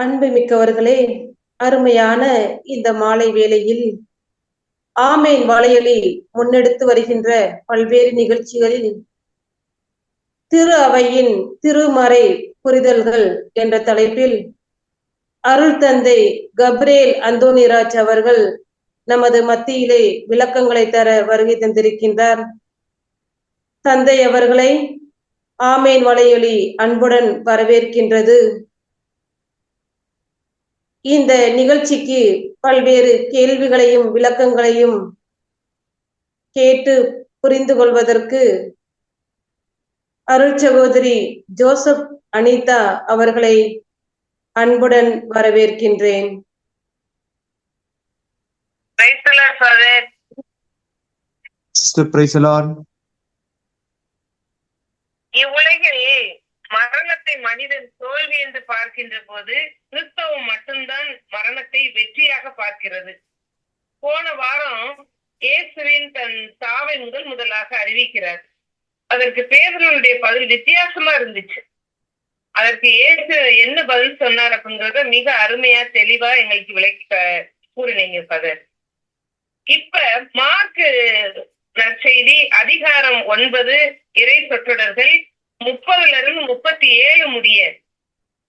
அன்பு மிக்கவர்களே அருமையான இந்த மாலை வேளையில் ஆமேன் வலையொலி முன்னெடுத்து வருகின்ற பல்வேறு நிகழ்ச்சிகளில் திரு அவையின் திருமறை புரிதல்கள் என்ற தலைப்பில் அருள் தந்தை கப்ரேல் அந்தோனிராஜ் அவர்கள் நமது மத்தியிலே விளக்கங்களை தர வருகை தந்திருக்கின்றார். தந்தை அவர்களை ஆமேன் வளையொலி அன்புடன் வரவேற்கின்றது. இந்த நிகழ்ச்சிக்கு பல்வேறு கேள்விகளையும் விளக்கங்களையும் கேட்டு புரிந்து கொள்வதற்கு அருள் சகோதரி ஜோசப் அனிதா அவர்களை அன்புடன் வரவேற்கின்றேன். Praise மனிதன் தோல்வி என்று பார்க்கின்ற போது கிறிஸ்தவம் மட்டும்தான் மரணத்தை வெற்றியாக பார்க்கிறது. போன வாரம் இயேசுவின் தன் சாவை முதல் முதலாக அறிவிக்கிறார். அதற்கு பேதனுடைய பதில் வித்தியாசமா இருந்துச்சு. அதற்கு ஏசு என்ன பதில் சொன்னார் அப்படிங்கறத மிக அருமையா தெளிவா எங்களுக்கு விளக்கி கூறினீங்க பதர் இப்ப மார்க்கு நற்செய்தி அதிகாரம் ஒன்பது இறை சொற்றொடர்கள் முப்பதுல இருந்து முப்பத்தி ஏழு முடிய.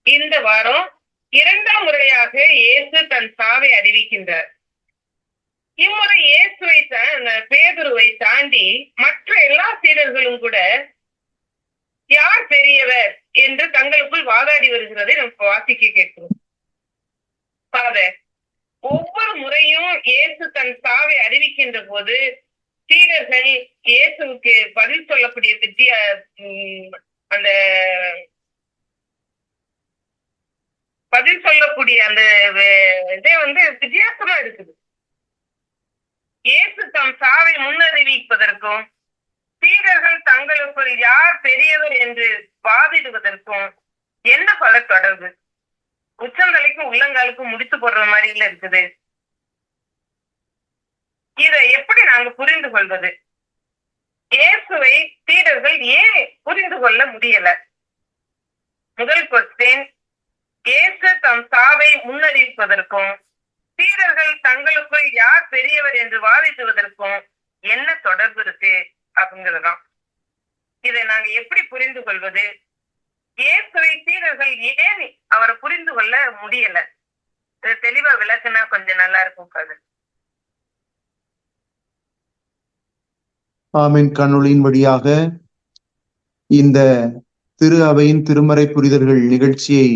இந்த வாரம் இரண்டாம் முறையாக இயேசு தன் சாவை அறிவிக்கின்றார். இம்முறை இயேசுவை பேதுருவை தாண்டி மற்ற எல்லா சீடர்களும் கூட யார் பெரியவர் என்று தங்களுக்குள் வாதாடி வருகிறதை நம்ம வாசிக்க கேட்கிறோம். ஃபாதர் ஒவ்வொரு முறையும் இயேசு தன் சாவை அறிவிக்கின்ற போது சீடர்கள் இயேசுவுக்கு பதில் சொல்லக்கூடிய வித்திய அந்த பதில் சொல்லக்கூடிய அந்த இதே வந்து வித்தியாசமா இருக்குது. இயேசு தம் சாவை முன்னறிவிப்பதற்கும் சீடர்கள் தங்களுக்குள் யார் பெரியவர் என்று வாதிடுவதற்கும் என்ன பல தொடர்பு? உச்சந்தலைக்கும் உள்ளங்காலுக்கும் முடித்து போடுற மாதிரில இருக்குது. இதை எப்படி நாங்க புரிந்து கொள்வது? இயேசுவை சீடர்கள் ஏன் புரிந்து கொள்ள முடியல? முதல் கொஸ்டின் இயேசு தம் சாவை முன்னறிவிப்பதற்கும் சீடர்கள் தங்களுக்குள் யார் பெரியவர் என்று வாதிட்டுவதற்கும் என்ன தொடர்பு இருக்கு அப்படிங்கறதுதான். இதை நாங்க எப்படி புரிந்து கொள்வது? இயேசுவை சீடர்கள் ஏன் அவரை புரிந்து கொள்ள முடியல? தெளிவா விளக்குனா கொஞ்சம் நல்லா இருக்கும் கதை ஆமீன். கண்ணொளியின் வழியாக இந்த திரு அவையின் திருமறை புரிதல்கள் நிகழ்ச்சியை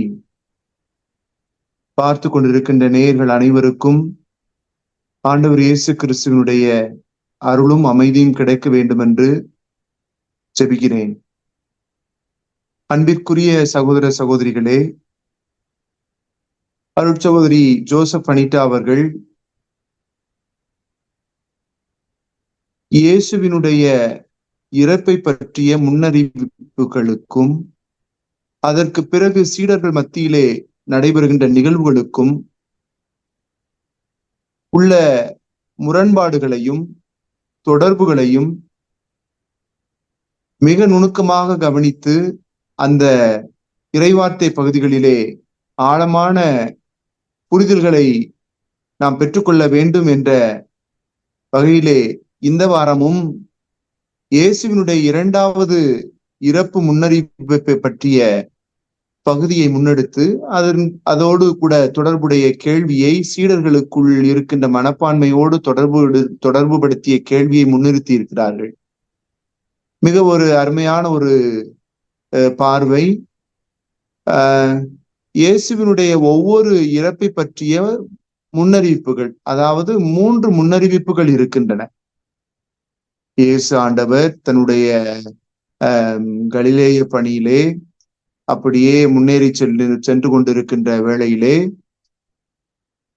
பார்த்து கொண்டிருக்கின்ற நேயர்கள் அனைவருக்கும் ஆண்டவர் இயேசு கிறிஸ்துவனுடைய அருளும் அமைதியும் கிடைக்க வேண்டும் என்று ஜெபிக்கிறேன். அன்பிற்குரிய சகோதர சகோதரிகளே அருட்சகோதரி ஜோசப் அனிதா அவர்கள் இயேசுவினுடைய இறப்பை பற்றிய முன்னறிவிப்புகளுக்கும் அதற்கு பிறகு சீடர்கள் மத்தியிலே நடைபெறுகின்ற நிகழ்வுகளுக்கும் உள்ள முரண்பாடுகளையும் தொடர்புகளையும் மிக நுணுக்கமாக கவனித்து அந்த இறைவார்த்தை பகுதிகளிலே ஆழமான புரிதல்களை நாம் பெற்றுக்கொள்ள வேண்டும் என்ற வகையிலே இந்த வாரமும் இயேசுவினுடைய இரண்டாவது இறப்பு முன்னறிவிப்பை பற்றிய பகுதியை முன்னெடுத்து அதன் அதோடு கூட தொடர்புடைய கேள்வியை சீடர்களுக்குள் இருக்கின்ற மனப்பான்மையோடு தொடர்பு தொடர்புபடுத்திய கேள்வியை முன்னிறுத்தி இருக்கிறார்கள். மிக ஒரு அருமையான ஒரு அஹ், பார்வை. இயேசுவினுடைய ஒவ்வொரு இறப்பை பற்றிய முன்னறிவிப்புகள் அதாவது மூன்று முன்னறிவிப்புகள் இருக்கின்றன. இயேசு ஆண்டவர் தன்னுடைய கலிலேய பணியிலே அப்படியே முன்னேறி சென்று சென்று கொண்டிருக்கின்ற வேளையிலே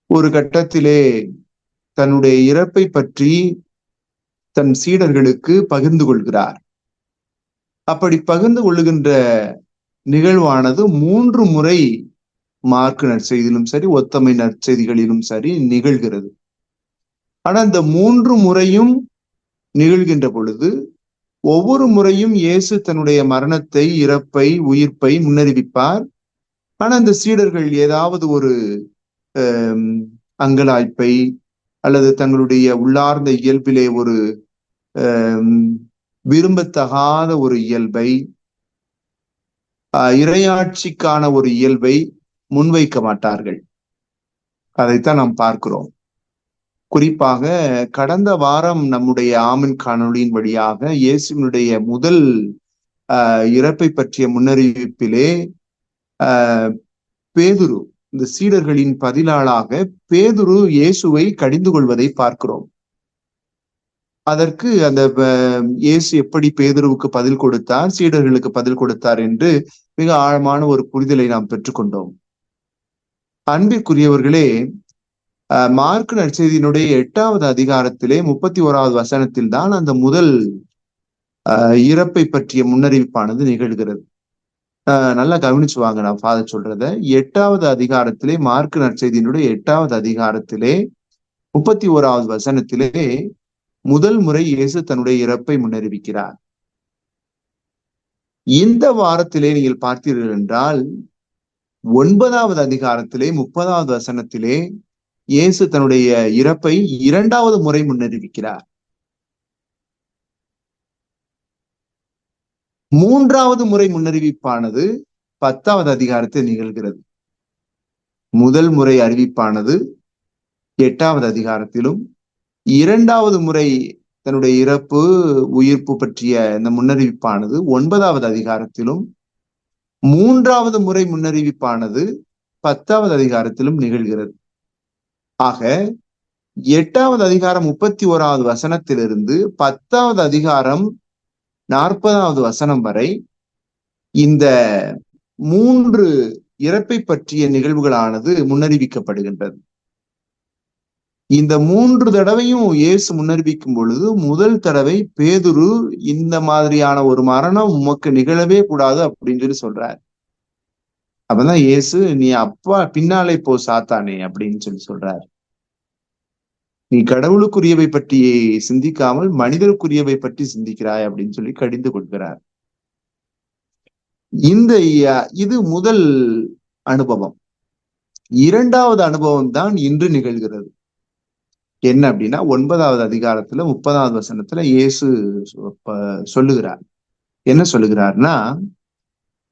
ஒரு கட்டத்திலே தன்னுடைய இறப்பை பற்றி தன் சீடர்களுக்கு பகிர்ந்து கொள்கிறார். அப்படி பகிர்ந்து கொள்ளுகின்ற நிகழ்வானது மூன்று முறை மார்க் நற்செய்தியிலும் சரி ஒத்தமை நற்செய்திகளிலும் சரி நிகழ்கிறது. ஆனா இந்த மூன்று முறையும் நிகழ்கின்ற பொழுது ஒவ்வொரு முறையும் இயேசு தன்னுடைய மரணத்தை இறப்பை உயிர்ப்பை முன்னறிவிப்பார். ஆனா அந்த சீடர்கள் ஏதாவது ஒரு அங்கலாய்ப்பை அல்லது தங்களுடைய உள்ளார்ந்த இயல்பிலே ஒரு விரும்பத்தகாத ஒரு இயல்பை இரையாட்சிக்கான இறையாட்சிக்கான ஒரு இயல்பை முன்வைக்க மாட்டார்கள். அதைத்தான் நாம் பார்க்கிறோம். குறிப்பாக கடந்த வாரம் நம்முடைய ஆமின் காணொளியின் வழியாக இயேசுவினுடைய முதல் இறப்பை பற்றிய முன்னறிவிப்பிலே ஆஹ், பேதுரு இந்த சீடர்களின் பதிலாளாக பேதுரு இயேசுவை கடிந்து கொள்வதை பார்க்கிறோம். அதற்கு அந்த இயேசு எப்படி பேதுருவுக்கு பதில் கொடுத்தார் சீடர்களுக்கு பதில் கொடுத்தார் என்று மிக ஆழமான ஒரு புரிதலை நாம் பெற்றுக்கொண்டோம். அன்பிற்குரியவர்களே மார்க் நற்செய்தியினுடைய எட்டாவது அதிகாரத்திலே முப்பத்தி ஓராவது வசனத்தில் தான் அந்த முதல் ஆஹ், இறப்பை பற்றிய முன்னறிவிப்பானது நிகழ்கிறது. ஆஹ், நல்லா கவனிச்சு வாங்க நான் ஃபாதர் சொல்றத. எட்டாவது அதிகாரத்திலே மார்க் நற்செய்தியினுடைய எட்டாவது அதிகாரத்திலே முப்பத்தி ஓராவது வசனத்திலே முதல் முறை இயேசு தன்னுடைய இறப்பை முன்னறிவிக்கிறார். இந்த வாரத்திலே நீங்கள் பார்த்தீர்கள் என்றால் ஒன்பதாவது அதிகாரத்திலே முப்பதாவது வசனத்திலே இயேசு தன்னுடைய இறப்பை இரண்டாவது முறை முன்னறிவிக்கிறார். மூன்றாவது முறை முன்னறிவிப்பானது பத்தாவது அதிகாரத்தில் நிகழ்கிறது. முதல் முறை அறிவிப்பானது எட்டாவது அதிகாரத்திலும் இரண்டாவது முறை தன்னுடைய இறப்பு உயிர்ப்பு பற்றிய இந்த முன்னறிவிப்பானது ஒன்பதாவது அதிகாரத்திலும் மூன்றாவது முறை முன்னறிவிப்பானது பத்தாவது அதிகாரத்திலும் நிகழ்கிறது. ஆக எட்டாவது அதிகாரம் முப்பத்தி ஓராவது வசனத்திலிருந்து பத்தாவது அதிகாரம் நாற்பதாவது வசனம் வரை இந்த மூன்று இறப்பை பற்றிய நிகழ்வுகளானது முன்னறிவிக்கப்படுகின்றது. இந்த மூன்று தடவையும் இயேசு முன்னறிவிக்கும் பொழுது முதல் தடவை பேதுரு இந்த மாதிரியான ஒரு மரணம் உமக்கு நிகழவே கூடாது அப்படின்னு சொல்லி சொல்றார். அப்பதான் இயேசு நீ அப்பா பின்னாலே போ சாத்தானே அப்படின்னு சொல்லி சொல்றார். நீ கடவுளுக்குரியவை பற்றி சிந்திக்காமல் மனிதருக்குரியவை பற்றி சிந்திக்கிறாய் அப்படின்னு சொல்லி கடிந்து கொள்கிறார். இந்த இது முதல் அனுபவம். இரண்டாவது அனுபவம் தான் இன்று நிகழ்கிறது. என்ன அப்படின்னா ஒன்பதாவது அதிகாரத்துல முப்பதாவது வசனத்துல இயேசு சொல்லுகிறார். என்ன சொல்லுகிறார்னா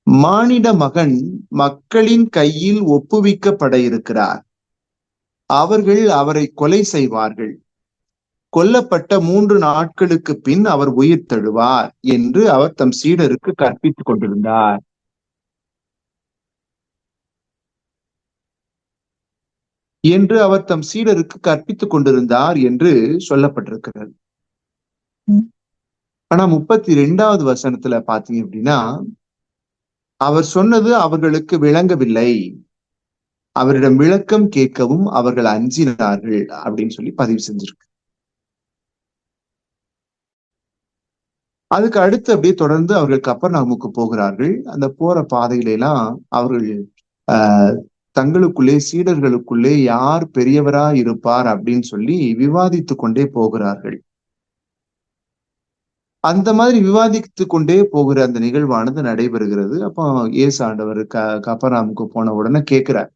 மானிட மகன் மக்களின் கையில் ஒப்புவிக்கப்பட இருக்கிறார். அவர்கள் அவரை கொலை செய்வார்கள். கொல்லப்பட்ட மூன்று நாட்களுக்கு பின் அவர் உயிர் தழுவார் என்று அவர் தம் சீடருக்கு கற்பித்துக் கொண்டிருந்தார். என்று அவர் தம் சீடருக்கு கற்பித்துக் கொண்டிருந்தார் என்று சொல்லப்பட்டிருக்கிறது. ஆனா முப்பத்தி ரெண்டாவது வசனத்துல பாத்தீங்க அப்படின்னா அவர் சொன்னது அவர்களுக்கு விளங்கவில்லை. அவரிடம் விளக்கம் கேட்கவும் அவர்கள் அஞ்சினார்கள் அப்படின்னு சொல்லி பதிவு செஞ்சிருக்கு. அதுக்கு அடுத்து அப்படியே தொடர்ந்து அவர்கள் கப்பர்நாமுக்கு போகிறார்கள். அந்த போற பாதையில எல்லாம் அவர்கள் ஆஹ் தங்களுக்குள்ளே சீடர்களுக்குள்ளே யார் பெரியவரா இருப்பார் அப்படின்னு சொல்லி விவாதித்து கொண்டே போகிறார்கள். அந்த மாதிரி விவாதித்து கொண்டே போகிற அந்த நிகழ்வானது நடைபெறுகிறது. அப்போ இயேசு ஆண்டவர் க கப்பராமுக்கு போன உடனே கேட்கிறார்.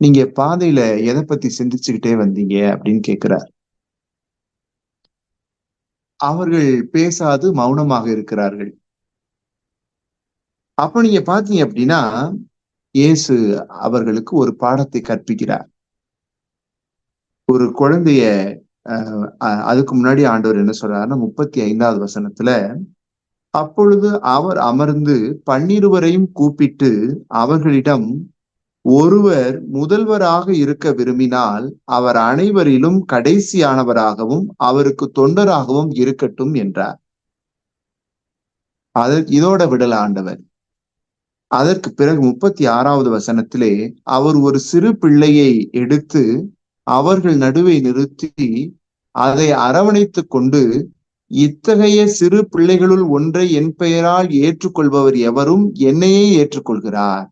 நீங்க பாதையில எதை பத்தி சிந்திச்சுக்கிட்டே வந்தீங்க அப்படின்னு கேட்கிறார். அவர்கள் பேசாது மௌனமாக இருக்கிறார்கள். அப்ப நீங்க பாத்தீங்க அப்படின்னா இயேசு அவர்களுக்கு ஒரு பாடத்தை கற்பிக்கிறார். ஒரு குழந்தைய அதுக்கு முன்னாடி ஆண்டவர் என்ன சொல்றாருன்னா முப்பத்தி ஐந்தாவது வசனத்துல அப்பொழுது அவர் அமர்ந்து பன்னிருவரையும் கூப்பிட்டு அவர்களிடம் ஒருவர் முதல்வராக இருக்க விரும்பினால் அவர் அனைவரிலும் கடைசியானவராகவும் அவருக்கு தொண்டராகவும் இருக்கட்டும் என்றார். அதற்கு இதோட விடல ஆண்டவர். அதற்கு பிறகு முப்பத்தி ஆறாவது வசனத்திலே அவர் ஒரு சிறு பிள்ளையை எடுத்து அவர்கள் நடுவே நிறுத்தி அதை அரவணைத்துக் கொண்டு இத்தகைய சிறு பிள்ளைகளுள் ஒன்றை என் பெயரால் ஏற்றுக்கொள்பவர் எவரும் என்னையே ஏற்றுக்கொள்கிறார்.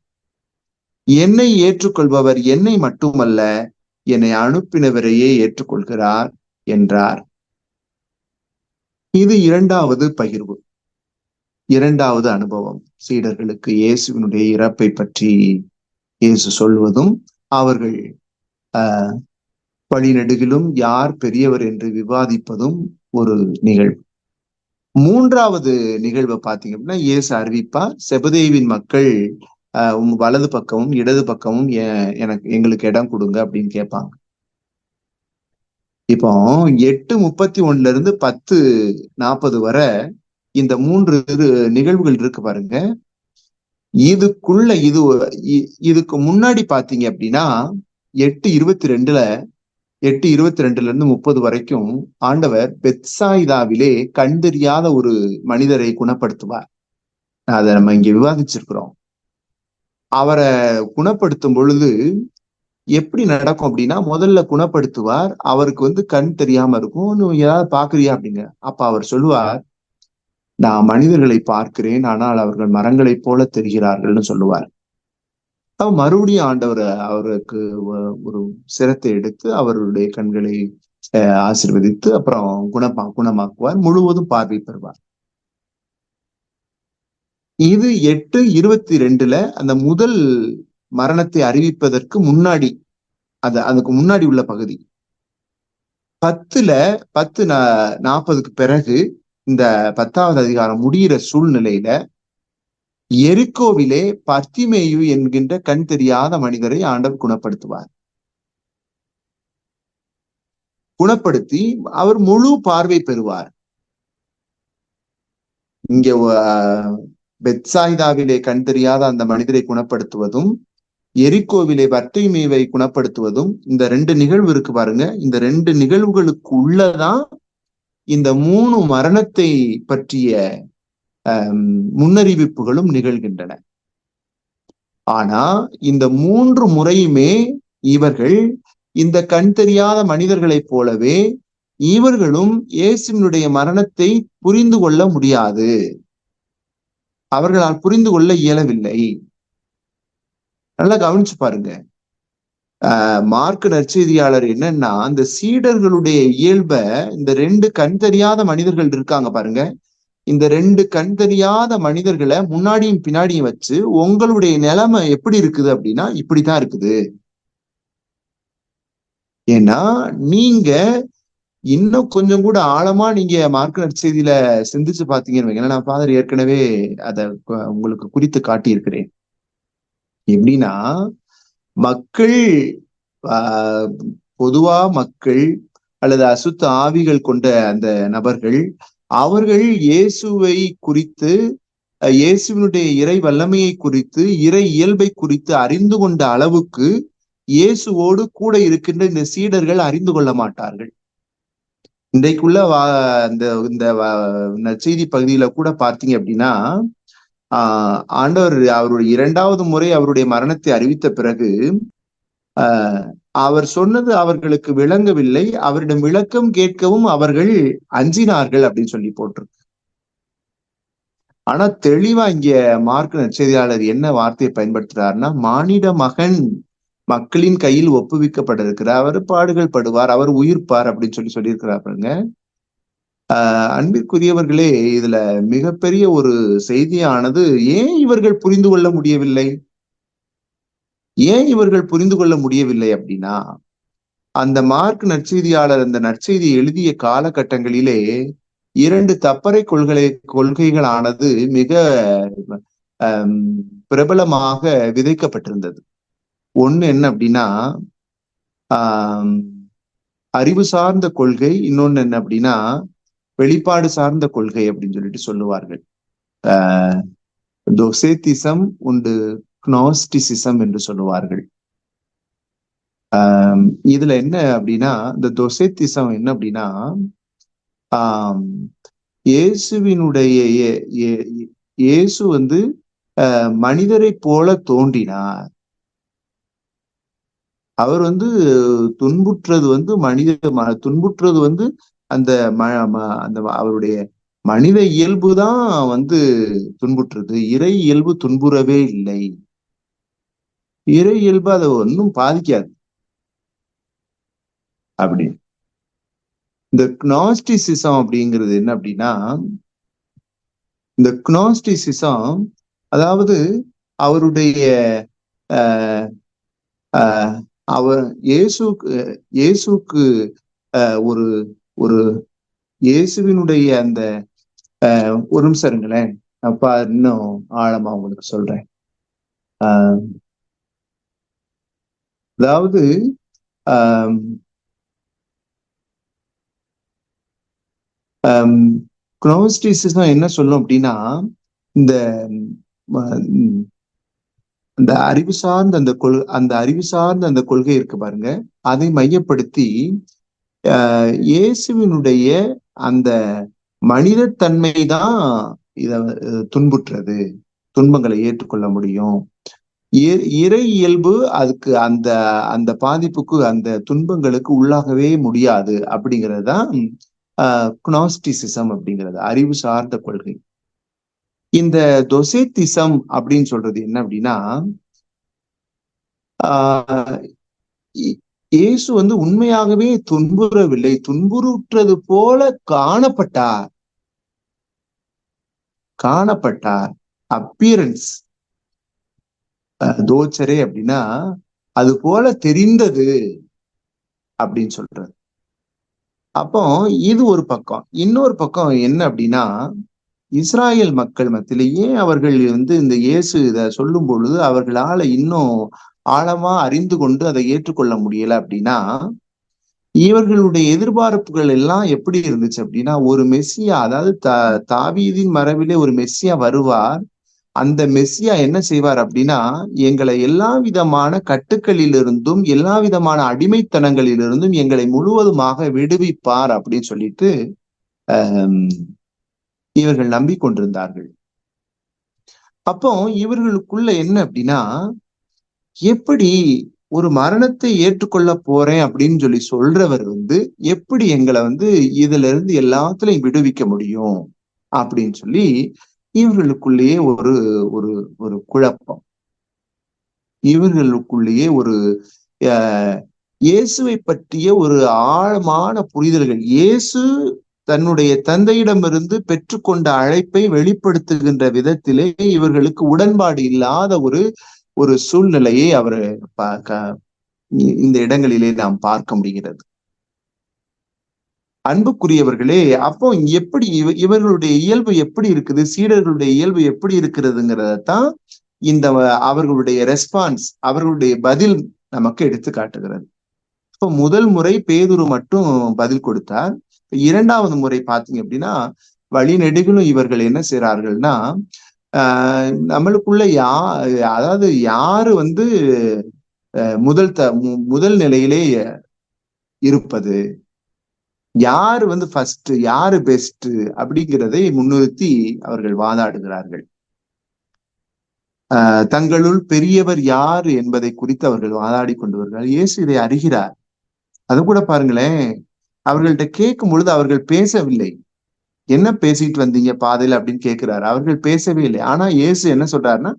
என்னை ஏற்றுக்கொள்பவர் என்னை மட்டுமல்ல என்னை அனுப்பினவரையே ஏற்றுக்கொள்கிறார் என்றார். இது இரண்டாவது பகிர்வு. இரண்டாவது அனுபவம். சீடர்களுக்கு இயேசுவினுடைய இறப்பை பற்றி இயேசு சொல்வதும் அவர்கள் ஆஹ் வழிநெடுகிலும் யார் பெரியவர் என்று விவாதிப்பதும் ஒரு நிகழ்வு. மூன்றாவது நிகழ்வை பார்த்தீங்க அப்படின்னா இயேசு அறிவிப்பார் செபதேவின் மக்கள் ஆஹ் உங்க வலது பக்கமும் இடது பக்கமும் எனக்கு எங்களுக்கு இடம் கொடுங்க அப்படின்னு கேட்பாங்க. இப்போ எட்டு முப்பத்தி ஒண்ணுல இருந்து பத்து நாற்பது வரை இந்த மூன்று நிகழ்வுகள் இருக்கு பாருங்க. இதுக்குள்ள இது இதுக்கு முன்னாடி பாத்தீங்க அப்படின்னா எட்டு இருபத்தி ரெண்டுல எட்டு இருபத்தி ரெண்டுல இருந்து முப்பது வரைக்கும் ஆண்டவர் பெத்சாயிதாவிலே கண் தெரியாத ஒரு மனிதரை குணப்படுத்துவார். அதை நம்ம இங்க விவாதிச்சிருக்கிறோம். அவரை குணப்படுத்தும் பொழுது எப்படி நடக்கும் அப்படின்னா முதல்ல குணப்படுத்துவார் அவருக்கு வந்து கண் தெரியாம இருக்கும் நீ ஏதாவது பாக்குறியா அப்படிங்க அப்ப அவர் சொல்லுவார் நான் மனிதர்களை பார்க்கிறேன் ஆனால் அவர்கள் மரங்களைப் போல தெரிகிறார்கள்னு சொல்லுவார். அப்ப மறுபடியும் ஆண்டவர் அவருக்கு ஒரு சிரத்தை எடுத்து அவருடைய கண்களை அஹ், அப்புறம் குணமா குணமாக்குவார். முழுவதும் பார்வை பெறுவார். இது எட்டு இருபத்தி ரெண்டுல அந்த முதல் மரணத்தை அறிவிப்பதற்கு முன்னாடி அது அதுக்கு முன்னாடி உள்ள பகுதி. பத்துல பத்து நா- நாற்பதுக்கு பிறகு இந்த பத்தாவது அதிகாரம் முடிகிற சூழ்நிலையில எரிக்கோவிலே பர்த்திமேயு என்கின்ற கண் தெரியாத மனிதரை ஆண்டவர் குணப்படுத்துவார். குணப்படுத்தி அவர் முழு பார்வை பெறுவார். இங்க பெட்சாயிதாவிலே கண் தெரியாத அந்த மனிதரை குணப்படுத்துவதும் எரிக்கோவிலே வர்த்தைமேவை குணப்படுத்துவதும் இந்த ரெண்டு நிகழ்வு இருக்கு பாருங்க. இந்த ரெண்டு நிகழ்வுகளுக்கு உள்ளதான் இந்த மூணு மரணத்தை பற்றிய முன்னறிவிப்புகளும் நிகழ்கின்றன. ஆனா இந்த மூன்று முறையுமே இவர்கள் இந்த கண் தெரியாத மனிதர்களைப் போலவே இவர்களும் இயேசுவினுடைய மரணத்தை புரிந்து கொள்ள முடியாது. அவர்களால் புரிந்து கொள்ள இயலவில்லை. நல்லா கவனிச்சு பாருங்க. ஆஹ் மார்க் நற்செய்தியாளர் என்னன்னா அந்த சீடர்களுடைய இயல்ப இந்த ரெண்டு கண் தெரியாத மனிதர்கள் இருக்காங்க பாருங்க. இந்த ரெண்டு கண் தெரியாத மனிதர்களை முன்னாடியும் பின்னாடியும் வச்சு உங்களுடைய நிலைமை எப்படி இருக்குது அப்படின்னா இப்படிதான் இருக்குது. ஏன்னா நீங்க இன்னும் கொஞ்சம் கூட ஆழமா நீங்க மார்க்க நற்செய்தியில சிந்திச்சு பாத்தீங்கன்னு வைங்களேன். நான் ஃபாதர் ஏற்கனவே அதை உங்களுக்கு குறித்து காட்டியிருக்கிறேன். எப்படின்னா மக்கள் ஆஹ் பொதுவா மக்கள் அல்லது அசுத்த ஆவிகள் கொண்ட அந்த நபர்கள் அவர்கள் இயேசுவை குறித்து அஹ், இயேசுவினுடைய இறை வல்லமையை குறித்து இறை இயல்பை குறித்து அறிந்து கொண்ட அளவுக்கு இயேசுவோடு கூட இருக்கின்ற இந்த சீடர்கள் அறிந்து கொள்ள மாட்டார்கள். இன்றைக்குள்ள வா இந்த இந்த செய்தி பகுதியில கூட பார்த்தீங்க அப்படின்னா ஆஹ் ஆண்டவர் அவருடைய இரண்டாவது முறை அவருடைய மரணத்தை அறிவித்த பிறகு ஆஹ் அவர் சொன்னது அவர்களுக்கு விளங்கவில்லை. அவரிடம் விளக்கம் கேட்கவும் அவர்கள் அஞ்சினார்கள் அப்படின்னு சொல்லி போட்டிருக்கு. ஆனா தெளிவா இங்க மார்க் நற்செய்தியாளர் என்ன வார்த்தையை பயன்படுத்துறாருன்னா மானிட மகன் மக்களின் கையில் ஒப்புவிக்கப்பட இருக்கிறார் அவர் பாடுகள் படுவார் அவர் உயிர்ப்பார் அப்படின்னு சொல்லி சொல்லியிருக்கிறார் பாருங்க. ஆஹ் அன்பிற்குரியவர்களே இதுல மிகப்பெரிய ஒரு செய்தியானது ஏன் இவர்கள் புரிந்து கொள்ள முடியவில்லை? ஏன் இவர்கள் புரிந்து கொள்ள முடியவில்லை அப்படின்னா அந்த மார்க் நற்செய்தியாளர் அந்த நற்செய்தியை எழுதிய காலகட்டங்களிலே இரண்டு தப்பறை கொள்கை கொள்கைகளானது மிக பிரபலமாக விதைக்கப்பட்டிருந்தது. ஒண்ணு என்ன அப்படின்னா அறிவு சார்ந்த கொள்கை இன்னொன்னு என்ன அப்படின்னா வெளிப்பாடு சார்ந்த கொள்கை அப்படின்னு சொல்லிட்டு சொல்லுவார்கள். ஆஹ் உண்டு க்னாஸ்டிசிசம் என்று சொல்லுவார்கள். ஆஹ் இதுல என்ன அப்படின்னா இந்த தொசேத்திசம் என்ன அப்படின்னா ஆஹ் இயேசுவினுடைய இயேசு வந்து ஆஹ் மனிதரைப் போல தோன்றினார். அவர் வந்து துன்புற்றது வந்து மனித ம- துன்புற்றது வந்து அந்த ம- ம- அந்த அவருடைய மனித இயல்பு தான் வந்து துன்புற்றது. இறை இயல்பு துன்புறவே இல்லை. இறை இயல்பு அதை ஒன்றும் பாதிக்காது. அப்படி. இந்த க்னாஸ்டிசிசம் அப்படிங்கிறது என்ன அப்படின்னா இந்த க்னாஸ்டிசிசம் அதாவது அவருடைய ஆஹ் அவர் இயேசுக்கு இயேசுக்கு ஆஹ் ஒரு ஒரு இயேசுவினுடைய அந்த ஒரு நிமிஷம் இருங்களேன். அப்பா இன்னும் ஆழமா உங்களுக்கு சொல்றேன். ஆஹ் அதாவது ஆஹ் என்ன சொல்லும் அப்படின்னா இந்த அந்த அறிவு சார்ந்த அந்த கொள் அந்த அறிவு சார்ந்த அந்த கொள்கை இருக்கு பாருங்க. அதை மையப்படுத்தி ஆஹ் இயேசுவினுடைய அந்த மனிதத்தன்மை தான் இத துன்புற்றது துன்பங்களை ஏற்றுக்கொள்ள முடியும். இறை இயல்பு அதுக்கு அந்த அந்த பாதிப்புக்கு அந்த துன்பங்களுக்கு உள்ளாகவே முடியாது அப்படிங்கிறது தான் குனாஸ்டிசிசம் அப்படிங்கிறது அறிவு சார்ந்த கொள்கை. இந்த தொசேத்திசம் அப்படின்னு சொல்றது என்ன அப்படின்னா ஆஹ் இ- இயேசு வந்து உண்மையாகவே துன்புறவில்லை துன்புறுற்றது போல காணப்பட்டார். காணப்பட்டார் அப்பியரன்ஸ் தோச்சரே அப்படின்னா அது போல தெரிந்தது அப்படின்னு சொல்றது அப்போ இது ஒரு பக்கம். இன்னொரு பக்கம் என்ன அப்படின்னா இஸ்ராயல் மக்கள் மத்தியிலேயே அவர்கள் வந்து இந்த இயேசு இதை சொல்லும் பொழுது அவர்களால இன்னும் ஆழமா அறிந்து கொண்டு அதை ஏற்றுக்கொள்ள முடியல அப்படின்னா இவர்களுடைய எதிர்பார்ப்புகள் எல்லாம் எப்படி இருந்துச்சு அப்படின்னா ஒரு மெஸ்ஸியா அதாவது தா தாவீதின் மரபிலே ஒரு மெஸ்ஸியா வருவார். அந்த மெஸ்ஸியா என்ன செய்வார் அப்படின்னா எங்களை எல்லா விதமான கட்டுக்களிலிருந்தும் எல்லா விதமான அடிமைத்தனங்களிலிருந்தும் எங்களை முழுவதுமாக விடுவிப்பார் அப்படின்னு சொல்லிட்டு இவர்கள் நம்பிக்கொண்டிருந்தார்கள். அப்போ இவர்களுக்குள்ள என்ன அப்படின்னா எப்படி ஒரு மரணத்தை ஏற்றுக்கொள்ள போறேன் அப்படின்னு சொல்லி சொல்றவர் வந்து எப்படி எங்களை வந்து இதுல இருந்து எல்லாத்துலயும் விடுவிக்க முடியும் அப்படின்னு சொல்லி இவர்களுக்குள்ளேயே ஒரு ஒரு ஒரு குழப்பம். இவர்களுக்குள்ளேயே ஒரு அஹ், இயேசுவை பற்றிய ஒரு ஆழமான புரிதல்கள். இயேசு தன்னுடைய தந்தையிடமிருந்து பெற்றுக்கொண்ட அழைப்பை வெளிப்படுத்துகின்ற விதத்திலே இவர்களுக்கு உடன்பாடு இல்லாத ஒரு ஒரு சூழ்நிலையை அவர் இந்த இடங்களிலே நாம் பார்க்க முடிகிறது. அன்புக்குரியவர்களே அப்போ எப்படி இவ இவர்களுடைய இயல்பு எப்படி இருக்குது? சீடர்களுடைய இயல்பு எப்படி இருக்கிறதுங்கிறதான் இந்த அவர்களுடைய ரெஸ்பான்ஸ் அவர்களுடைய பதில் நமக்கு எடுத்து காட்டுகிறது. இப்போ முதல் முறை பேதுரு மட்டும் பதில் கொடுத்தார். இரண்டாவது முறை பார்த்தீங்க அப்படின்னா வழிநெடுகளும் இவர்கள் என்ன செய்றார்கள்னா ஆஹ் நம்மளுக்குள்ள யா அதாவது யாரு வந்து முதல் த முதல் நிலையிலே இருப்பது யாரு வந்து ஃபர்ஸ்ட் யாரு பெஸ்ட் அப்படிங்கிறதை முன்னிறுத்தி அவர்கள் வாதாடுகிறார்கள். ஆஹ் தங்களுள் பெரியவர் யார் என்பதை குறித்து அவர்கள் வாதாடி கொண்டு வருகிறார். இயேசு இதை அறிகிறார். அது கூட பாருங்களேன் அவர்கள்ட்ட கேட்கும் பொழுது அவர்கள் பேசவில்லை. என்ன பேசிட்டு வந்தீங்க பாதையில்? அப்படின்னு கேட்கிறாரு. அவர்கள் பேசவே இல்லை. ஆனா இயேசு என்ன சொல்றாருன்னா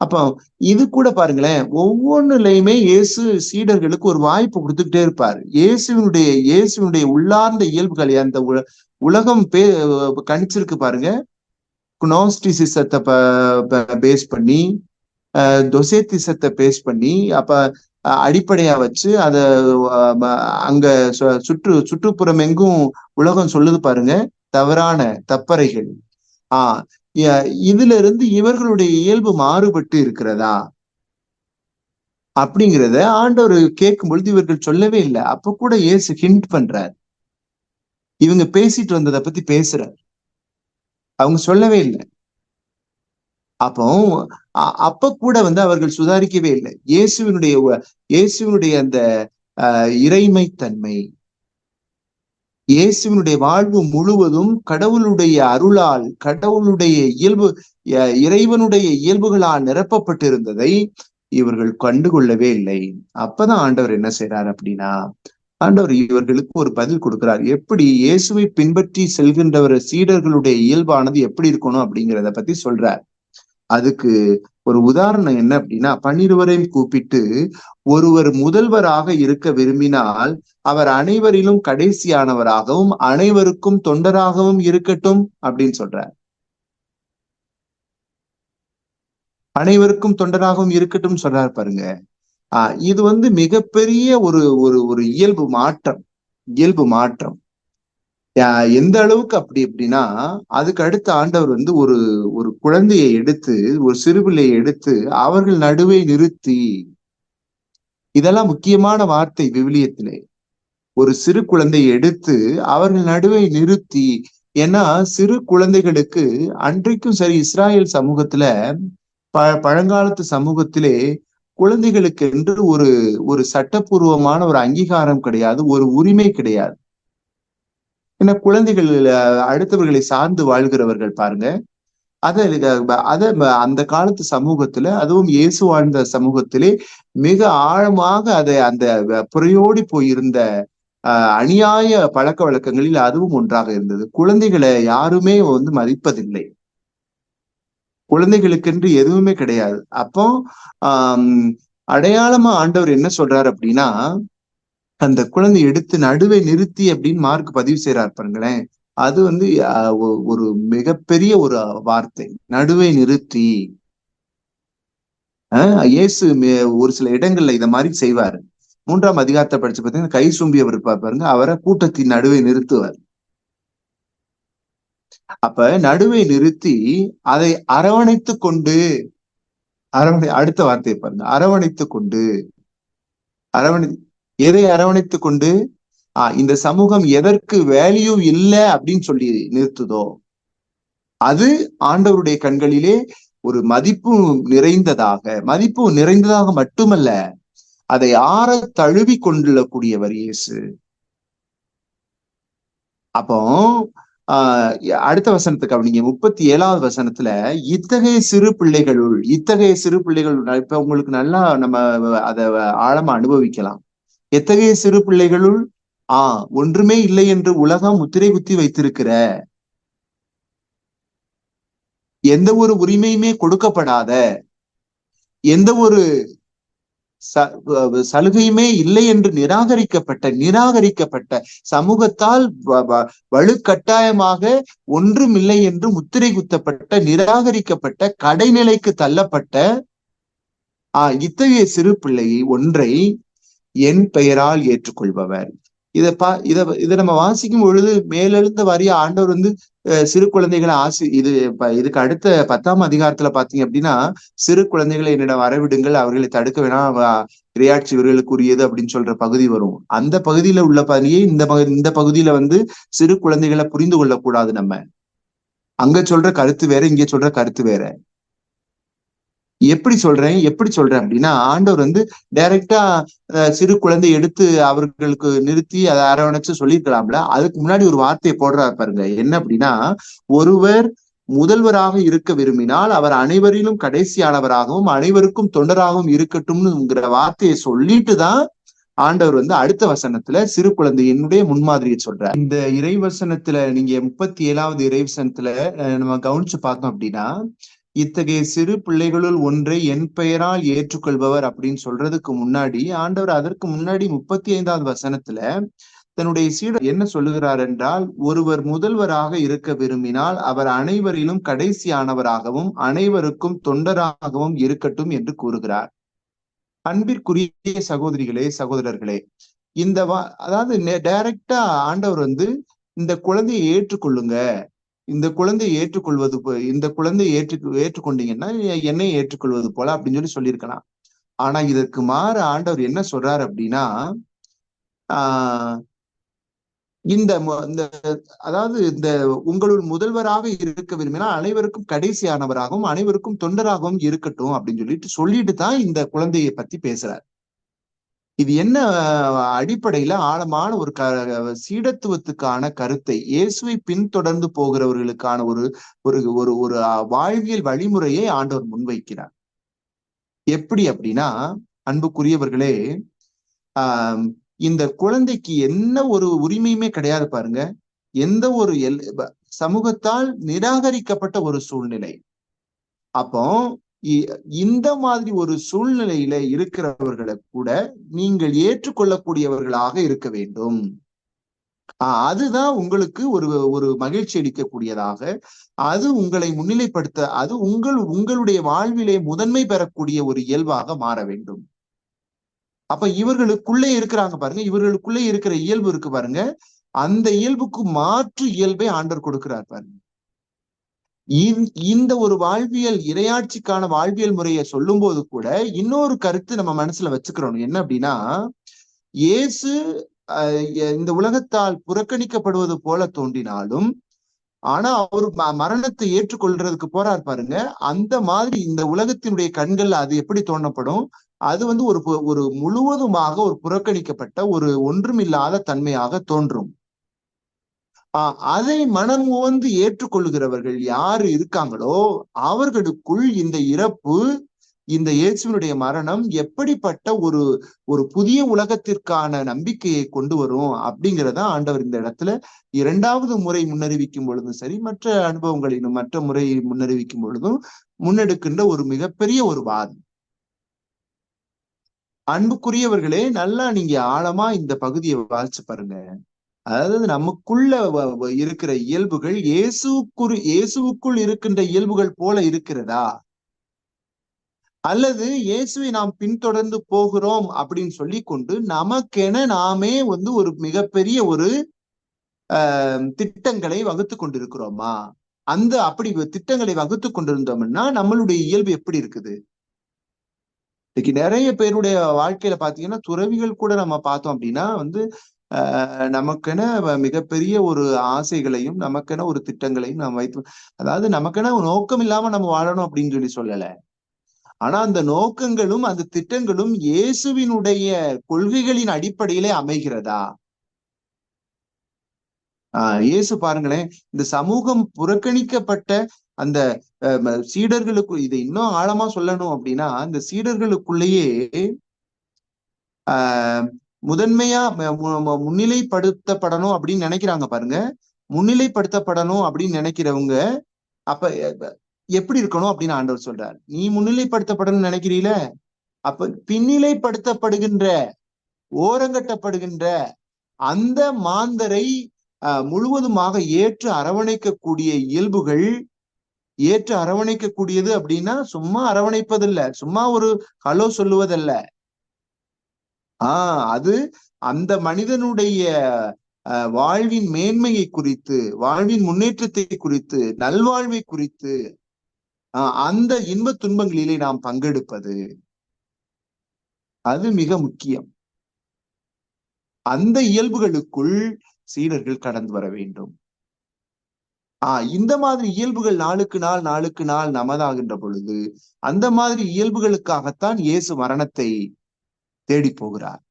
அப்போ இது கூட பாருங்களேன் ஒவ்வொன்றுலையுமே இயேசு சீடர்களுக்கு ஒரு வாய்ப்பு கொடுத்துக்கிட்டே இருப்பார். இயேசுவினுடைய இயேசுவினுடைய உள்ளார்ந்த இயல்புகள் அந்த உலகம் பே கணிச்சிருக்கு பாருங்க. குனோஸ்டிசிசத்தை பேஸ் பண்ணி தொசேத்திசத்தை பேஸ் பண்ணி அப்ப அஹ், அடிப்படையா வச்சு அத அங்க சு- சுற்று சுற்றுப்புறம் எங்கும் உலகம் சொல்லுது பாருங்க தவறான தப்பறைகள். ஆஹ் இதுல இருந்து இவர்களுடைய இயல்பு மாறுபட்டு இருக்கிறதா? அப்படிங்கிறத ஆண்டவர் கேட்கும் பொழுது இவர்கள் சொல்லவே இல்லை. அப்ப கூட இயேசு ஹிண்ட் பண்றார். இவங்க பேசிட்டு வந்ததை பத்தி பேசுறார். அவங்க சொல்லவே இல்லை. அப்போ அப்ப கூட வந்து அவர்கள் சுதாரிக்கவே இல்லை. இயேசுவினுடைய இயேசுவினுடைய அந்த ஆஹ், இறைமைத்தன்மை இயேசுவினுடைய வாழ்வு முழுவதும் கடவுளுடைய அருளால் கடவுளுடைய இயல்பு அஹ், இறைவனுடைய இயல்புகளால் நிரப்பப்பட்டிருந்ததை இவர்கள் கண்டுகொள்ளவே இல்லை. அப்பதான் ஆண்டவர் என்ன செய்றார் அப்படின்னா ஆண்டவர் இவர்களுக்கு ஒரு பதில் கொடுக்கிறார். எப்படி இயேசுவை பின்பற்றி செல்கின்றவர் சீடர்களுடைய இயல்பானது எப்படி இருக்கணும் அப்படிங்கிறத பத்தி சொல்றார். அதுக்கு ஒரு உதாரணம் என்ன அப்படின்னா பன்னிருவரையும் கூப்பிட்டு ஒருவர் முதல்வராக இருக்க விரும்பினால் அவர் அனைவரிலும் கடைசியானவராகவும் அனைவருக்கும் தொண்டராகவும் இருக்கட்டும் அப்படின்னு சொல்றார். அனைவருக்கும் தொண்டராகவும் இருக்கட்டும் சொல்றாரு பாருங்க. ஆஹ் இது வந்து மிகப்பெரிய ஒரு ஒரு ஒரு இயல்பு மாற்றம் இயல்பு மாற்றம். ஆஹ் எந்த அளவுக்கு அப்படி அப்படின்னா அதுக்கு அடுத்த ஆண்டவர் வந்து ஒரு ஒரு குழந்தையை எடுத்து ஒரு சிறுபிள்ளையை எடுத்து அவர்கள் நடுவே நிறுத்தி இதெல்லாம் முக்கியமான வார்த்தை விவிலியத்திலே. ஒரு சிறு குழந்தையை எடுத்து அவர்கள் நடுவை நிறுத்தி ஏன்னா சிறு குழந்தைகளுக்கு அன்றைக்கும் சரி இஸ்ராயல் சமூகத்துல ப பழங்காலத்து சமூகத்திலே குழந்தைகளுக்கு என்று ஒரு ஒரு சட்டப்பூர்வமான ஒரு அங்கீகாரம் கிடையாது ஒரு உரிமை கிடையாது. ஏன்னா குழந்தைகள் அடுத்தவர்களை சார்ந்து வாழ்கிறவர்கள் பாருங்க. அத அதை அந்த காலத்து சமூகத்துல அதுவும் இயேசு வாழ்ந்த சமூகத்திலே மிக ஆழமாக அதை அந்த புறையோடி போயிருந்த அநியாய பழக்க வழக்கங்களில் அதுவும் ஒன்றாக இருந்தது. குழந்தைகளை யாருமே வந்து மதிப்பதில்லை. குழந்தைகளுக்கென்று எதுவுமே கிடையாது. அப்போ ஆஹ் அடையாளமா ஆண்டவர் என்ன சொல்றாரு அப்படின்னா அந்த குழந்தை எடுத்து நடுவை நிறுத்தி அப்படின்னு மார்க் பதிவு செய்யறாரு பாருங்களேன். அது வந்து ஒரு மிகப்பெரிய ஒரு வார்த்தை. நடுவை நிறுத்தி. இயேசு ஒரு சில இடங்கள்ல இத மாதிரி செய்வாரு. மூன்றாம் அதிகாரத்தை படிச்சு பார்த்தீங்கன்னா கை சும்பியவர் பாருங்க அவரை கூட்டத்தின் நடுவை நிறுத்துவார். அப்ப நடுவை நிறுத்தி அதை அரவணைத்து கொண்டு அரவணை அடுத்த வார்த்தையை பாருங்க அரவணைத்து கொண்டு அரவணை எதை அரவணைத்து கொண்டு? ஆஹ் இந்த சமூகம் எதற்கு வேல்யூ இல்லை அப்படின்னு சொல்லி நிறுத்துதோ அது ஆண்டவருடைய கண்களிலே ஒரு மதிப்பு நிறைந்ததாக மதிப்பு நிறைந்ததாக மட்டுமல்ல அதை ஆற தழுவி கொண்டுள்ளக்கூடியவர் இயேசு. அப்போ ஆஹ் அடுத்த வசனத்துக்கு அப்படிங்க முப்பத்தி ஏழாவது வசனத்துல இத்தகைய சிறு பிள்ளைகளுள் இத்தகைய சிறு பிள்ளைகள் இப்ப உங்களுக்கு நல்லா நம்ம அதை ஆழமா அனுபவிக்கலாம். எத்தகைய சிறு பிள்ளைகளுள்? ஆஹ் ஒன்றுமே இல்லை என்று உலகம் முத்திரை குத்தி வைத்திருக்கிற. எந்த ஒரு உரிமையுமே கொடுக்கப்படாத. எந்த ஒரு சலுகையுமே இல்லை என்று நிராகரிக்கப்பட்ட நிராகரிக்கப்பட்ட சமூகத்தால் வலுக்கட்டாயமாக ஒன்றும் இல்லை என்று முத்திரை குத்தப்பட்ட நிராகரிக்கப்பட்ட கடைநிலைக்கு தள்ளப்பட்ட ஆஹ் இத்தகைய சிறு பிள்ளையை ஒன்றை என் பெயரால் ஏற்றுக்கொள்பவர். இத பா இத இதை நம்ம வாசிக்கும் பொழுது மேலெழுந்த வரிய ஆண்டவர் வந்து சிறு குழந்தைகளை ஆசி இது இதுக்கு அடுத்த பத்தாம் அதிகாரத்துல பாத்தீங்க அப்படின்னா சிறு குழந்தைகளை என்னிடம் வரவிடுங்கள் அவர்களை தடுக்க வேணாம் இரையாட்சி இவர்களுக்குரியது அப்படின்னு சொல்ற பகுதி வரும். அந்த பகுதியில உள்ள பணியை இந்த இந்த பகுதியில வந்து சிறு குழந்தைகளை புரிந்து கொள்ளக்கூடாது நம்ம. அங்க சொல்ற கருத்து வேற இங்க சொல்ற கருத்து வேற. எப்படி சொல்றேன் எப்படி சொல்றேன் அப்படின்னா ஆண்டவர் வந்து டைரக்டா சிறு குழந்தை எடுத்து அவர்களுக்கு நிறுத்தி அதை அரவணைச்சு சொல்லியிருக்கலாம்ல. அதுக்கு முன்னாடி ஒரு வார்த்தையை போடுறாரு பாருங்க. என்ன அப்படின்னா ஒருவர் முதல்வராக இருக்க விரும்பினால் அவர் அனைவரிலும் கடைசியானவராகவும் அனைவருக்கும் தொண்டராகவும் இருக்கட்டும்னுங்கிற வார்த்தையை சொல்லிட்டு தான் ஆண்டவர் வந்து அடுத்த வசனத்துல சிறு குழந்தையினுடைய முன்மாதிரியை சொல்றார். இந்த இறைவசனத்துல நீங்க முப்பத்தி ஏழாவது இறைவசனத்துல நம்ம கவனிச்சு பார்த்தோம் அப்படின்னா இத்தகைய சிறு பிள்ளைகளுள் ஒன்றை என் பெயரால் ஏற்றுக்கொள்பவர் அப்படின்னு சொல்றதுக்கு முன்னாடி ஆண்டவர் அதற்கு முன்னாடி முப்பத்தி ஐந்தாவது வசனத்துல தன்னுடைய சீடர் என்ன சொல்லுகிறார் என்றால் ஒருவர் முதல்வராக இருக்க விரும்பினால் அவர் அனைவரிலும் கடைசியானவராகவும் அனைவருக்கும் தொண்டராகவும் இருக்கட்டும் என்று கூறுகிறார். அன்பிற்குரிய சகோதரிகளே சகோதரர்களே இந்த வா அதாவது டைரக்டா ஆண்டவர் வந்து இந்த குழந்தையை ஏற்றுக்கொள்ளுங்க. இந்த குழந்தை ஏற்றுக்கொள்வது இந்த குழந்தை ஏற்று ஏற்றுக்கொண்டீங்கன்னா என்னை ஏற்றுக்கொள்வது போல அப்படின்னு சொல்லி சொல்லியிருக்கலாம். ஆனா இதற்கு மாற ஆண்டவர் என்ன சொல்றாரு அப்படின்னா ஆஹ் இந்த இந்த அதாவது இந்த உங்களுள் முதல்வராக இருக்க விரும்பினால் அனைவருக்கும் கடைசியானவராகவும் அனைவருக்கும் தொண்டராகவும் இருக்கட்டும் அப்படின்னு சொல்லிட்டு சொல்லிட்டு தான் இந்த குழந்தையை பத்தி பேசுறாரு. இது என்ன அடிப்படையில ஆழமான ஒரு க சீடத்துவத்துக்கான கருத்தை இயேசுவை பின்தொடர்ந்து போகிறவர்களுக்கான ஒரு ஒரு ஒரு ஒரு வாழ்வியல் வழிமுறையை ஆண்டவர் முன்வைக்கிறார். எப்படி அப்படின்னா அன்புக்குரியவர்களே ஆஹ் இந்த குழந்தைக்கு என்ன ஒரு உரிமையுமே கிடையாது பாருங்க. எந்த ஒரு எல் சமூகத்தால் நிராகரிக்கப்பட்ட ஒரு சூழ்நிலை. அப்போ இந்த மாதிரி ஒரு சூழ்நிலையில இருக்கிறவர்களை கூட நீங்கள் ஏற்றுக்கொள்ளக்கூடியவர்களாக இருக்க வேண்டும். அதுதான் உங்களுக்கு ஒரு ஒரு மகிழ்ச்சி அளிக்கக்கூடியதாக அது உங்களை முன்னிலைப்படுத்த அது உங்கள் உங்களுடைய வாழ்விலே முதன்மை பெறக்கூடிய ஒரு இயல்பாக மாற வேண்டும். அப்ப இவர்களுக்குள்ளே இருக்கிறாங்க பாருங்க இவர்களுக்குள்ளே இருக்கிற இயல்பு இருக்கு பாருங்க அந்த இயல்புக்கு மாற்று இயல்பை ஆண்டர் கொடுக்கிறார் பாருங்க. இந்த- இந்த ஒரு வாழ்வியல் இரையாட்சிக்கான வாழ்வியல் முறையை சொல்லும் போது கூட இன்னொரு கருத்து நம்ம மனசுல வச்சுக்கிறோம். என்ன அப்படின்னா இயேசு அஹ், இந்த உலகத்தால் புறக்கணிக்கப்படுவது போல தோன்றினாலும் ஆனா அவர் ம- மரணத்தை ஏற்றுக்கொள்றதுக்கு போறார் பாருங்க. அந்த மாதிரி இந்த உலகத்தினுடைய கண்கள்ல அது எப்படி தோணப்படும் அது வந்து ஒரு ஒரு முழுவதுமாக ஒரு புறக்கணிக்கப்பட்ட ஒரு ஒன்றுமில்லாத தன்மையாக தோன்றும். அதை மனம் உவந்து ஏற்றுக்கொள்கிறவர்கள் யாரு இருக்காங்களோ அவர்களுக்குள் இந்த இறப்பு இந்த இயேசுவனுடைய மரணம் எப்படிப்பட்ட ஒரு ஒரு புதிய உலகத்திற்கான நம்பிக்கையை கொண்டு வரும் அப்படிங்கிறத ஆண்டவர் இந்த இடத்துல இரண்டாவது முறை முன்னறிவிக்கும் பொழுதும் சரி மற்ற அனுபவங்களிலும் மற்ற முறை முன்னறிவிக்கும் பொழுதும் முன்னெடுக்கின்ற ஒரு மிகப்பெரிய ஒரு வாதம். அன்புக்குரியவர்களே நல்லா நீங்க ஆழமா இந்த பகுதியை வாசிச்சு பாருங்க. அதாவது நமக்குள்ள இருக்கிற இயல்புகள் இயேசுக்குள் இயேசுவுக்குள் இருக்கின்ற இயல்புகள் போல இருக்கிறதா? அல்லது இயேசுவை நாம் பின்தொடர்ந்து போகிறோம் அப்படின்னு சொல்லி கொண்டு நமக்கென நாமே வந்து ஒரு மிகப்பெரிய ஒரு திட்டங்களை வகுத்து கொண்டிருக்கிறோமா? அந்த அப்படி திட்டங்களை வகுத்து கொண்டிருந்தோம்னா நம்மளுடைய இயல்பு எப்படி இருக்குது? இன்னைக்கு நிறைய பேருடைய வாழ்க்கையில பாத்தீங்கன்னா துறவிகள் கூட நம்ம பார்த்தோம் அப்படின்னா வந்து நமக்கென மிகப்பெரிய ஒரு ஆசைகளையும் நமக்கென ஒரு திட்டங்களையும் நாம் வைத்து அதாவது நமக்கென ஒரு நோக்கம் இல்லாம நம்ம வாழணும் அப்படின்னு சொல்லி சொல்லல. ஆனா அந்த நோக்கங்களும் அந்த திட்டங்களும் இயேசுவினுடைய கொள்கைகளின் அடிப்படையிலே அமைகிறதா? ஆஹ் இயேசு பாருங்களேன் இந்த சமூகம் புறக்கணிக்கப்பட்ட அந்த அஹ், சீடர்களுக்கு இதை இன்னும் ஆழமா சொல்லணும் அப்படின்னா இந்த சீடர்களுக்குள்ளேயே ஆஹ் முதன்மையா முன்னிலைப்படுத்தப்படணும் அப்படின்னு நினைக்கிறாங்க பாருங்க. முன்னிலைப்படுத்தப்படணும் அப்படின்னு நினைக்கிறவங்க அப்ப எப்படி இருக்கணும் அப்படின்னு ஆண்டவர் சொல்றார். நீ முன்னிலைப்படுத்தப்படணும்னு நினைக்கிறீல? அப்ப பின்னிலைப்படுத்தப்படுகின்ற ஓரங்கட்டப்படுகின்ற அந்த மாந்தரை அஹ், முழுவதுமாக ஏற்று அரவணைக்கக்கூடிய இயல்புகள் ஏற்று அரவணைக்கக்கூடியது அப்படின்னா சும்மா அரவணைப்பதில்ல. சும்மா ஒரு ஹலோ சொல்லுவதல்ல. ஆஹ் அது அந்த மனிதனுடைய அஹ், வாழ்வின் மேன்மையை குறித்து வாழ்வின் முன்னேற்றத்தை குறித்து நல்வாழ்வை குறித்து ஆஹ், அந்த இன்பத் துன்பங்களிலே நாம் பங்கெடுப்பது. அது மிக முக்கியம். அந்த இயல்புகளுக்குள் சீடர்கள் கடந்து வர வேண்டும். ஆஹ் இந்த மாதிரி இயல்புகள் நாளுக்கு நாள் நாளுக்கு நாள் நமதாகின்ற பொழுது அந்த மாதிரி இயல்புகளுக்காகத்தான் இயேசு மரணத்தை தேடி போகிறார்.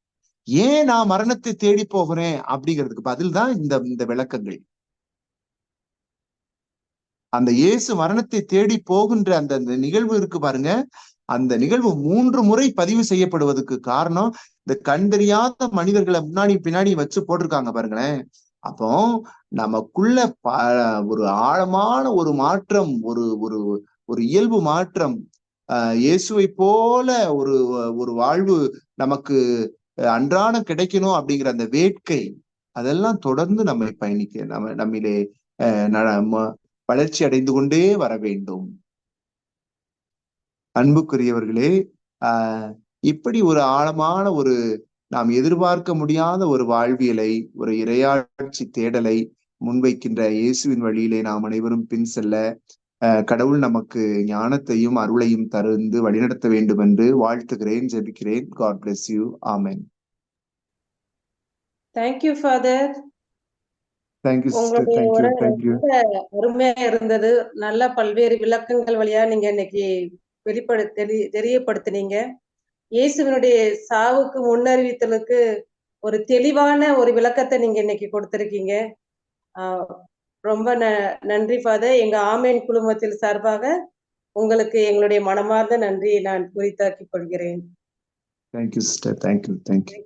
ஏன் நான் மரணத்தை தேடி போகிறேன்? அப்படிங்கிறதுக்கு பதில் தான் இந்த இந்த விளக்கங்கள். அந்த இயேசு மரணத்தை தேடி போகின்ற அந்த அந்த நிகழ்வு இருக்கு பாருங்க. அந்த நிகழ்வு மூன்று முறை பதிவு செய்யப்படுவதற்கு காரணம் இந்த கண் தெரியாத மனிதர்களை முன்னாடி பின்னாடி வச்சு போட்டிருக்காங்க பாருங்களேன். அப்போ நமக்குள்ள ப- ஒரு ஆழமான ஒரு மாற்றம் ஒரு ஒரு ஒரு இயல்பு மாற்றம் இயேசுவை போல ஒரு ஒரு வாழ்வு நமக்கு அஹ், அன்றாடம் கிடைக்கணும் அப்படிங்கிற அந்த வேட்கை அதெல்லாம் தொடர்ந்து நம்மை பயணிக்க நம்ம நம்மிலே அஹ், வளர்ச்சி அடைந்து கொண்டே வர வேண்டும். அன்புக்குரியவர்களே ஆஹ் இப்படி ஒரு ஆழமான ஒரு நாம் எதிர்பார்க்க முடியாத ஒரு வாழ்வியலை ஒரு இரையாட்சி தேடலை முன்வைக்கின்ற இயேசுவின் வழியிலே நாம் அனைவரும் பின் செல்ல கடவுள் நமக்கு ஞானத்தையும் அருளையும் தருந்து வழிநடத்த வேண்டும் என்று வாழ்த்துகிறேன் ஜெபிக்கிறேன். God bless you amen thank you father thank you thank you thank you அருமையா இருந்தது. நல்ல பல்வேறு விளக்கங்கள் வழியா நீங்க இன்னைக்கு வெளிப்படு தெரி- தெரியப்படுத்துனீங்க. இயேசுவினுடைய சாவுக்கு முன்னறிவித்தலுக்கு ஒரு தெளிவான ஒரு விளக்கத்தை நீங்க இன்னைக்கு கொடுத்திருக்கீங்க. ஆஹ் ரொம்ப ந நன்றி ஃபாதர் எங்க ஆமேன் குழுமத்தில் சார்பாக உங்களுக்கு எங்களுடைய மனமார்ந்த நன்றியை நான் குறித்தாக்கிக் கொள்கிறேன். Thank you sister thank you thank you.